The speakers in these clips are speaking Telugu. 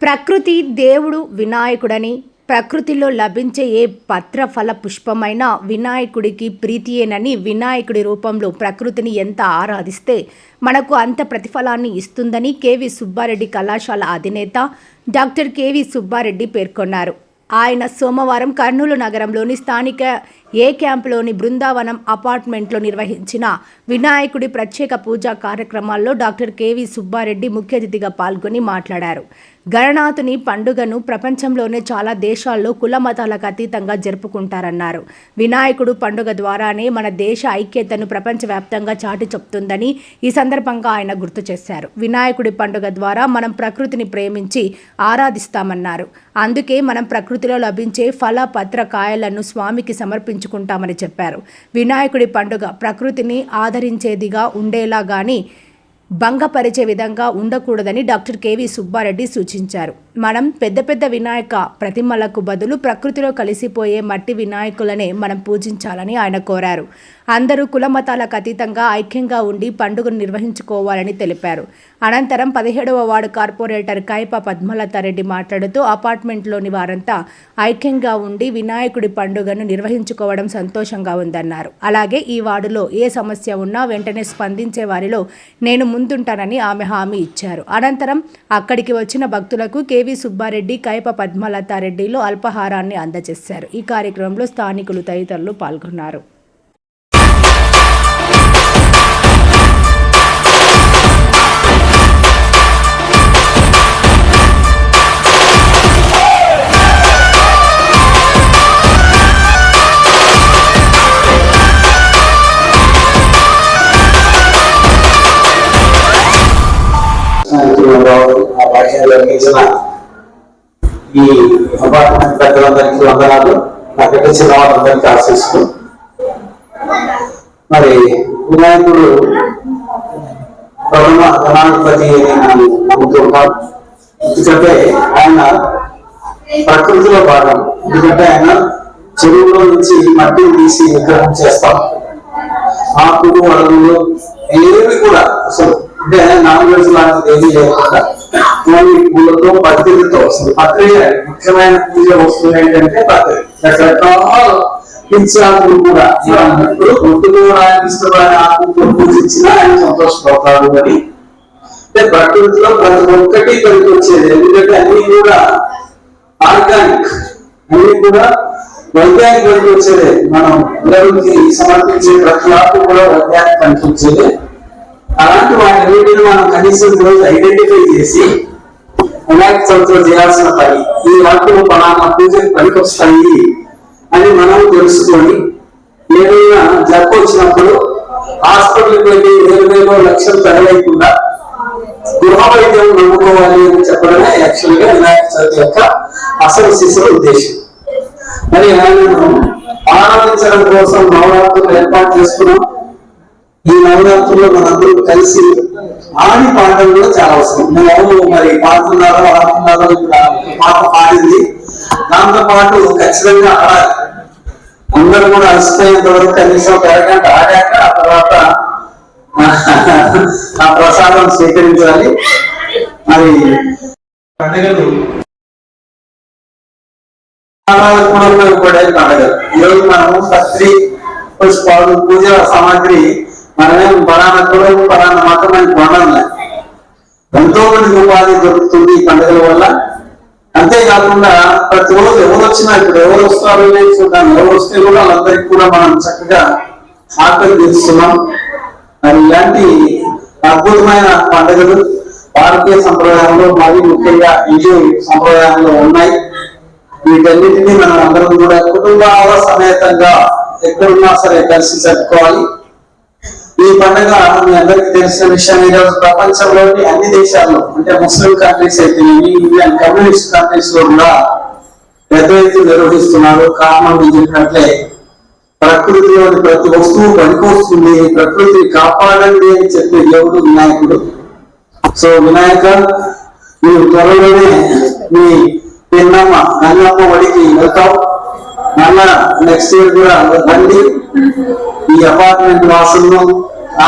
ప్రకృతి దేవుడు వినాయకుడని ప్రకృతిలో లభించే ఏ పత్రఫల పుష్పమైన వినాయకుడికి ప్రీతియేనని వినాయకుడి రూపంలో ప్రకృతిని ఎంత ఆరాధిస్తే మనకు అంత ప్రతిఫలాన్ని ఇస్తుందని కేవి సుబ్బారెడ్డి కళాశాల అధినేత డాక్టర్ కేవి సుబ్బారెడ్డి పేర్కొన్నారు. ఆయన సోమవారం కర్నూలు నగరంలోని స్థానిక ఏ క్యాంపులోని బృందావనం అపార్ట్మెంట్లో నిర్వహించిన వినాయకుడి ప్రత్యేక పూజా కార్యక్రమాల్లో డాక్టర్ కేవి సుబ్బారెడ్డి ముఖ్య అతిథిగా పాల్గొని మాట్లాడారు. గణనాథుని పండుగను ప్రపంచంలోనే చాలా దేశాల్లో కుల మతాలకు అతీతంగా జరుపుకుంటారన్నారు. వినాయకుడు పండుగ ద్వారానే మన దేశ ఐక్యతను ప్రపంచవ్యాప్తంగా చాటి చెప్తుందని ఈ సందర్భంగా ఆయన గుర్తు చేశారు. వినాయకుడి పండుగ ద్వారా మనం ప్రకృతిని ప్రేమించి ఆరాధిస్తామన్నారు. అందుకే మనం ప్రకృతిలో లభించే ఫల పత్ర కాయలను స్వామికి సమర్పించుకుంటామని చెప్పారు. వినాయకుడి పండుగ ప్రకృతిని ఆదరించేదిగా ఉండేలాగాని భంగపరిచే విధంగా ఉండకూడదని డాక్టర్ కేవి సుబ్బారెడ్డి సూచించారు. మనం పెద్ద పెద్ద వినాయక ప్రతిమలకు బదులు ప్రకృతిలో కలిసిపోయే మట్టి వినాయకులనే మనం పూజించాలని ఆయన కోరారు. అందరూ కుల మతాలకు అతీతంగా ఐక్యంగా ఉండి పండుగను నిర్వహించుకోవాలని తెలిపారు. అనంతరం పదిహేడవ వార్డు కార్పొరేటర్ కైప పద్మలతారెడ్డి మాట్లాడుతూ అపార్ట్మెంట్లోని వారంతా ఐక్యంగా ఉండి వినాయకుడి పండుగను నిర్వహించుకోవడం సంతోషంగా ఉందన్నారు. అలాగే ఈ వార్డులో ఏ సమస్య ఉన్నా వెంటనే స్పందించే వారిలో నేను ముందుంటానని ఆమె హామీ ఇచ్చారు. అనంతరం అక్కడికి వచ్చిన భక్తులకు కేవీ సుబ్బారెడ్డి కైప పద్మలతారెడ్డిలు అల్పాహారాన్ని అందజేశారు. ఈ కార్యక్రమంలో స్థానికులు తదితరులు పాల్గొన్నారు. ఆ భాషలో అందించిన ఈ అపార్ట్మెంట్ పెద్దలందరికీ వందనాలు. నాకంటే చిన్న వాళ్ళందరికీ ఆశిస్తూ మరి వినాయకుడు ప్రథమ గణాధిపతి అని నేను నమ్ముతున్నాను. ఎందుకంటే ఆయన ప్రకృతిలో భాగం. ఎందుకంటే ఆయన చెరువులో నుంచి మట్టిని తీసి విగ్రహం చేస్తాం. ఆకులు అడుగులు ఏవి కూడా అసలు అంటే నాలుగు రోజులు లాంటిది ఏమీ లేకుండా ఓన్లీ పూలతో పత్రికతో అసలు పత్రిక ముఖ్యమైన పూజ వస్తువు ఏంటంటే పత్రిక. రకరకాల పిచ్చాకులు కూడా ఇప్పుడు కొట్టుకోవడానికి ఇష్టమైన ఆకులతో పూజించిన ఆయన సంతోషపడతాడు అని అంటే ప్రకృతిలో ప్రతి ఒక్కటి పనికి వచ్చేది. ఎందుకంటే అన్ని కూడా ఆర్గానిక్. అన్ని కూడా వైజ్ఞానిక పనికి వచ్చేదే. మనం దేవుడికి సమర్పించే ప్రతి ఆకు కూడా వైజ్ఞానిక పనికి వచ్చేదే. అలాంటి వాటిని మనం కనీసం రోజు ఐడెంటిఫై చేసి వినాయక చవితిలో చేయాల్సిన పని ఈ వాటిలో పలానా పూజకు పనికొస్తాయి అని మనం తెలుసుకొని ఏదైనా జబ్బు వచ్చినప్పుడు హాస్పిటల్కి వెళ్ళి వేరు వేరు లక్షలు తరలేకుండా గృహ వైద్యం నమ్ముకోవాలి అని చెప్పడమే యాక్చువల్గా వినాయక చవితి యొక్క అసలు శిశువు ఉద్దేశం. మరి ఆయనను ఆరాధించడం కోసం నవరాత్రులు ఏర్పాటు చేసుకున్నాం. ఈ నవరాత్రుల్లో మనందరూ కలిసి ఆడి పాడడం కూడా చాలా అవసరం. అవును మరి పాడుతున్నారో ఆడుతున్నారో పాట పాడింది. దాంతో పాటు ఖచ్చితంగా ఆడాలి అందరూ కూడా అలసిపోయేంత వరకు కనీసం ఒక అరగంట ఆడాక ఆ తర్వాత ఆ ప్రసాదం స్వీకరించాలి. మరి పండుగలు కూడా కూడా పండుగ ఈరోజు మనము పత్రి పాలు పూజ సామాగ్రి మనమేం పలానా కులం పలానా మతం అని కొనడం ఎంతో మందికి ఉపాధి దొరుకుతుంది ఈ పండుగల వల్ల. అంతేకాకుండా ప్రతి రోజు ఎవరు వచ్చినా ఇప్పుడు ఎవరు వస్తారు అనేది చూద్దాం. ఎవరు వస్తే కూడా వాళ్ళందరికీ కూడా మనం చక్కగా ఆకలి తీస్తున్నాం మరి ఇలాంటి అద్భుతమైన పండుగలు భారతీయ సంప్రదాయంలో మరి ముఖ్యంగా హిందూ సంప్రదాయంలో ఉన్నాయి. వీటన్నిటిని మనం అందరం కూడా కుటుంబాల సమేతంగా ఎక్కడున్నా సరే కలిసి జరుపుకోవాలి ఈ పండుగ మీ అందరికీ తెలిసిన విషయం ఈరోజు ప్రపంచంలోని అన్ని దేశాల్లో అంటే ముస్లిం కంట్రీస్ అయితే ఇండియన్ కమ్యూనిస్ట్ కంట్రీస్లో కూడా పెద్ద ఎత్తున నిర్వహిస్తున్నారు. కారణం మీరు చెప్పినట్లే ప్రకృతిలోని ప్రతి వస్తువు పనికొస్తుంది ప్రకృతిని కాపాడండి అని చెప్పే దేవుడు వినాయకుడు. సో వినాయక మీరు త్వరలోనే మీ పిన్నమ్మ నన్నమ్మ ఒడికి వెళ్తాం. నన్న నెక్స్ట్ ఇయర్ కూడా రండి. ఈ అపార్ట్మెంట్ వాసులను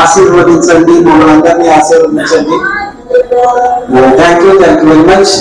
ఆశీర్వదించండి మమ్మల్ని అందరినీ ఆశీర్వదించండి. Thank you thank you very much